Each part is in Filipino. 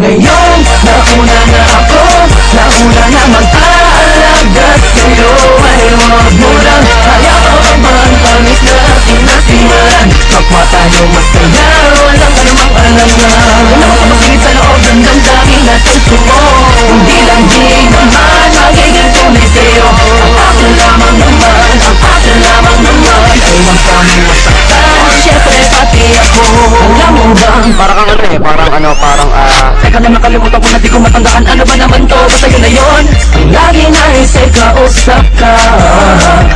Ngayon, nauna na ako Nauna na mag-aalaga sa'yo. Ay huwag mo bang? Parang kang ano eh, parang ano, parang ah... Teka na nakalimutan ko na di ko matandaan. Ano ba naman to? Basta yun na yun. Ang lagi na isa'y kausap ka.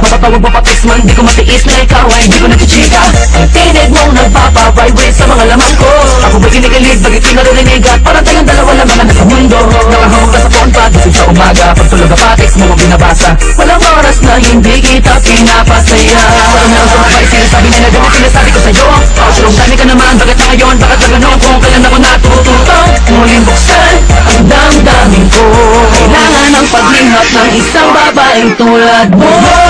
Mapatawag mo patis man. Di ko matiis na ikaw ay di ko nagchichika Ang tinig mong nagpapa-vibrate sa mga laman ko. Ako ba kinikilig? Bakit ko naririnig? At parang tayong dalawa lang mga nasa mundo? Nakahawag ka sa phone sa umaga. Pagtulog ka pa, text mo ko binabasa. Walang oras na hindi kita pinapasaya. Walang na ang sumabay Sinasabi nila ganun sinasabi ko sa'yo. Pausulong dami ka naman. Bakit na ngayon? Bakit na ganun? Kung kailan ako natututong Muling buksan ang damdamin ko. Kailangan ng paglihap ng isang babaeng tulad mo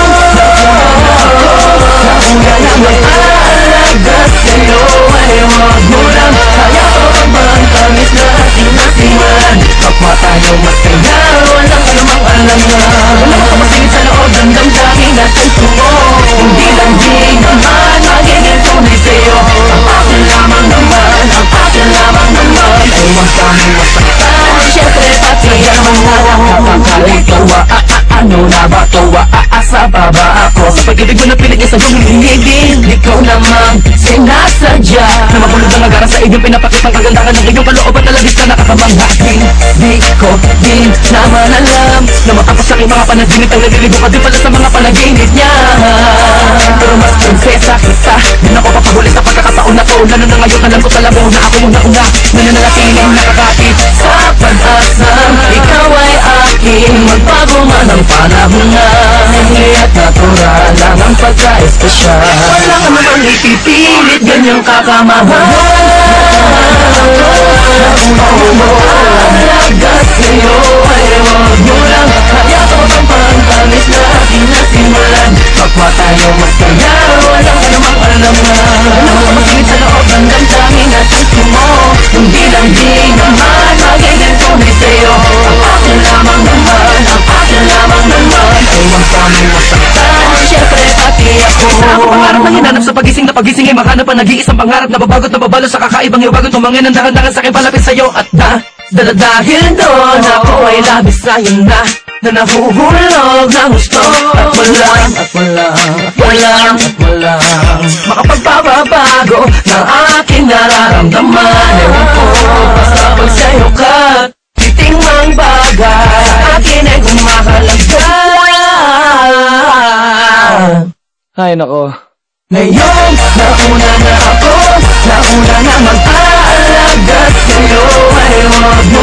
Aasa pa ba ako? Sa pag-ibig mo na pilit sa iyong hinigin Ikaw namang sinasadya. Na mabulog ang agara sa iyong pinapakitang kagandahan ng iyong kalooban na labis na nakakamanghain Di ko din naman alam Na matapos aking mga panaginip Ang naliligo ka din pala sa mga panaginip niya. Pero mas prinsesa kita Di na ako papahuli sa pagkakataon na to. Lalo na ngayon alam ko talaga na ako yung nauna. Nananatiling nakakapit sa pag-asa. Ikaw ay aking magbago man ang panahon na Hindi at natural lang ang pagka-espesyal. Walang namang ipipilit ganyang kakamahal. Alaga sa'yo ay huwag mo lang Hayaan ang pangtamis na ating nasimulan Kapwa tayo masaya Walang anumang alam na Ako pangarap na hinanap sa pagising na pagising ay mahanap ang nag-iisang pangarap na babagot na babalo sa kakaibang iwagon Tumangin ang dahan-dahan sa akin palapit sa'yo at na Dala dahil doon ako ay labis sa'yo na Na nahuhulog ng gusto. At walang, at walang, at walang, at walang Makapagpapabago ng aking nararamdaman. Ewan ko, basta pag sa'yo ka Titing mang bagay. Akin ay humahalaga Ay, nako. Ngayon, nauna na ako Nauna na mag-aalaga sa'yo. Ay huwag